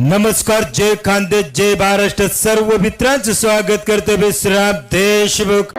नमस्कार जय खांदे जय महाराष्ट्र. सर्व मित्रांचं स्वागत करतो विश्राम देशमुख.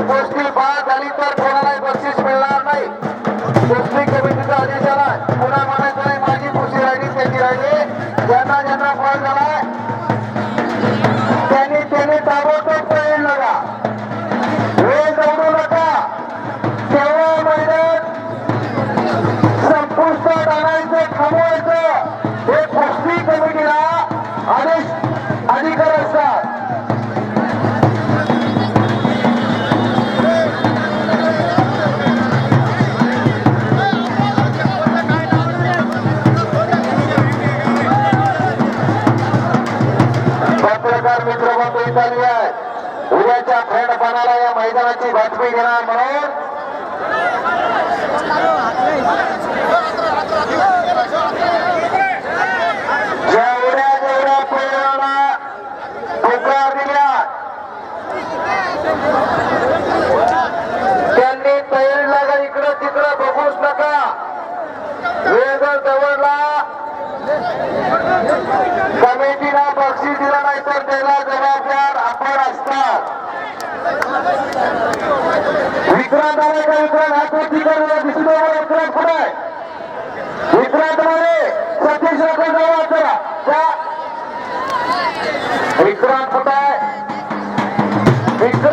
गोष्टी बाद झाली तर कोणालाही बक्षीस मिळणार नाही. गोष्टी कमिटीचा आदेश आला पुन्हा म्हणायचं नाही माझी खुशी राहिली त्यांची राहिली. ज्यांना ज्यांना फळ झालाय मित्र झाली आहे उद्याच्या या मैदानाची बातमी घेणार म्हणून. जेवढ्या जेवढ्या प्रेरणा पुकार दिल्या त्यांनी तयारी लागा इकडं तिकडं बघूच नका. वेळ जर जवळला. विक्रांत आले का विक्रांत हात वरती करू कुठे आहे? सतीश रकम जवळ त्या कुठे आहे विक्रांत